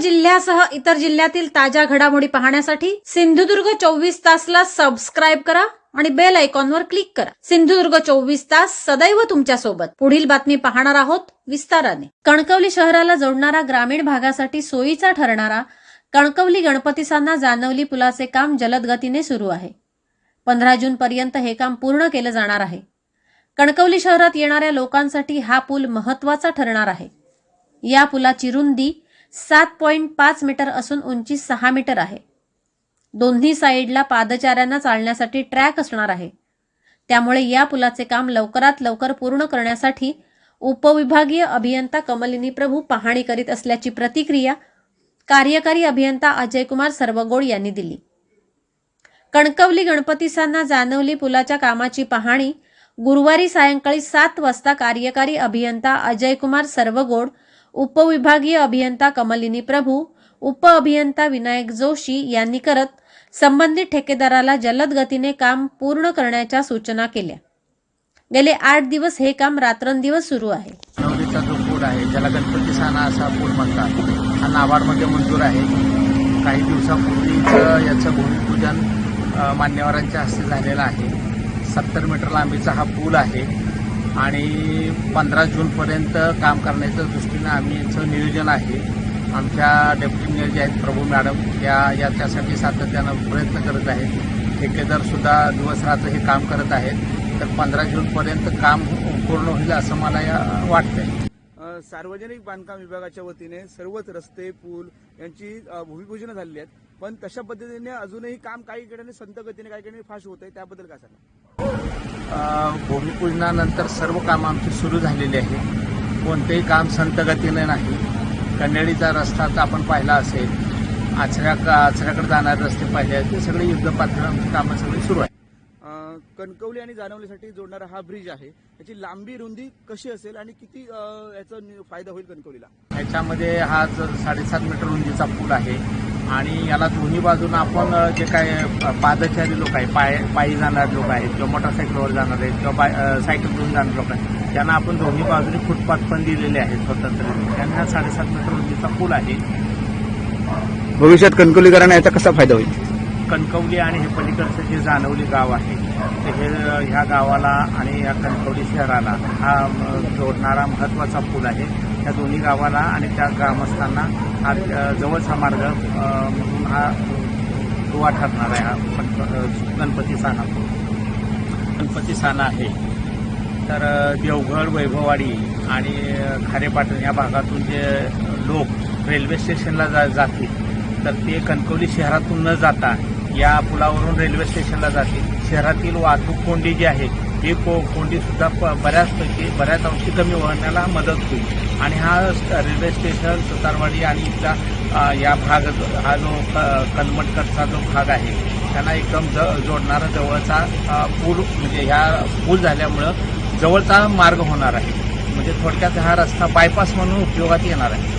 जिल्ह्यासह इतर जिल्ह्यातील ताज्या घडामोडी पाहण्यासाठी सिंधुदुर्ग चोवीस तासला सबस्क्राईब करा आणि बेल आयकॉनवर क्लिक करा. सिंधुदुर्ग चोवीस तास सदैव तुमच्यासोबत पुढील बातमी पाहणार आहोत विस्ताराने. कणकवली शहराला जोडणारा ग्रामीण भागासाठी सोयीचा ठरणारा कणकवली गणपतीसांना जानवली पुलाचे काम जलद गतीने सुरू आहे. पंधरा जून पर्यंत हे काम पूर्ण केलं जाणार आहे. कणकवली शहरात येणाऱ्या लोकांसाठी हा पूल महत्त्वाचा ठरणार आहे. या पुलाची रुंदी सात पॉईंट पाच मीटर असून उंची सहा मीटर आहे. दोन्ही साईडला पादचाऱ्यांना चालण्यासाठी ट्रॅक असणार आहे. त्यामुळे या पुलाचे काम लवकरात लवकर पूर्ण करण्यासाठी उपविभागीय अभियंता कमलिनी प्रभू पाहणी करीत असल्याची प्रतिक्रिया कार्यकारी अभियंता अजयकुमार सर्वगोड यांनी दिली. कणकवली गणपतीसांना जानवली पुलाच्या कामाची पाहणी गुरुवारी सायंकाळी सात वाजता कार्यकारी अभियंता अजयकुमार सर्वगोड उपविभागीय अभियंता कमलिनी प्रभू उप अभियंता विनायक जोशी यांनी करत संबंधित ठेकेदाराला जलद गतीने काम पूर्ण करण्याच्या सूचना केल्या. गेले आठ दिवस हे काम रात्रंदिवस सुरू आहे. नवरीचा जो पूल आहे ज्याला गणपती साना असा पूल म्हणतात हा नाबार्डमध्ये मंजूर आहे. काही दिवसापूर्वीच याचं भूमिपूजन मान्यवरांच्या हस्ते झालेलं आहे. सत्तर मीटर लांबीचा हा पूल आहे. आणि पंधरा जूनपर्यंत काम करण्याच्या दृष्टीनं आम्ही नियोजन आहे. आमच्या डेप्युटी मेयर जे आहेत प्रभू मॅडम या याच्यासाठी सातत्यानं प्रयत्न करत आहेत. ठेकेदारसुद्धा दिवसरात्र हे काम करत आहेत. तर पंधरा जूनपर्यंत काम पूर्ण होईल असं मला या वाटतंय. सार्वजनिक बांधकाम विभागाच्या वतीने सर्वच रस्ते पूल यांची अ, भूमिपूजन झालेली आहेत. पण तशा पद्धतीने अजूनही काम काही ठिकाणी संत गतीने काही ठिकाणी फास्ट होत आहे त्याबद्दल काय सांगा भूमिपूजनानंतर सर्व कामं आमची सुरू झालेली आहे. कोणतेही काम संत गतीने नाही. कन्नडीचा रस्ता तर आपण पाहिला असेल. आचऱ्या आचऱ्याकडे जाणारे रस्ते पाहिले आहेत. ते सगळे युद्ध पातळीवर आमची कामं सगळी सुरू आहे कणकवली आणि जानवलीसाठी जोडणारा हा ब्रिज आहे. याची लांबी रुंदी कशी असेल आणि किती याचा फायदा होईल कणकवलीला? ह्याच्यामध्ये हा जो साडेसात मीटर उंचीचा पूल आहे. आणि याला दोन्ही बाजूनं आपण जे काय पादचारी लोक आहे पाय पायी जाणारे लोक आहेत किंवा मोटरसायकलवर जाणार आहेत किंवा बाय सायकल घेऊन जाणारे लोक आहेत त्यांना आपण दोन्ही बाजूने फुटपाथ पण दिलेले आहेत स्वतंत्र. त्यांना हा साडेसात मीटर उंचीचा पूल आहे. भविष्यात कणकवलीकरांना याचा कसा फायदा होईल? कणकवली आणि हे पलीकडचं जे जानवली गाव आहे ते हे ह्या गावाला आणि या कणकवली शहराला हा जोडणारा महत्त्वाचा पूल आहे. त्या दोन्ही गावाला आणि त्या ग्रामस्थांना हा जवळचा मार्ग म्हणून हा दुवा ठरणार आहे हा गणपती साना गणपती साना आहे. तर देवघर देवगड वैभववाडी आणि खारेपाटण या भागातून जे लोक रेल्वे स्टेशनला जा जातील तर ते कणकवली शहरातून न जाता या पुलावरून रेल्वे स्टेशनला जाते. शहरातील वाहतूक कोंडी जी आहे ही को कोंडी सुद्धा प- बऱ्याचपैकी बऱ्याच अंशी कमी होण्याला मदत होईल. आणि हा रेल्वे स्टेशन सुतारवाडी आणि इथला या भाग हा जो क- कलमटकरचा जो भाग आहे त्यांना एकदम ज जोडणारा जवळचा पूल म्हणजे ह्या पूल झाल्यामुळं जवळचा मार्ग होणार आहे. म्हणजे थोडक्यात हा रस्ता बायपास म्हणून उपयोगात येणार आहे.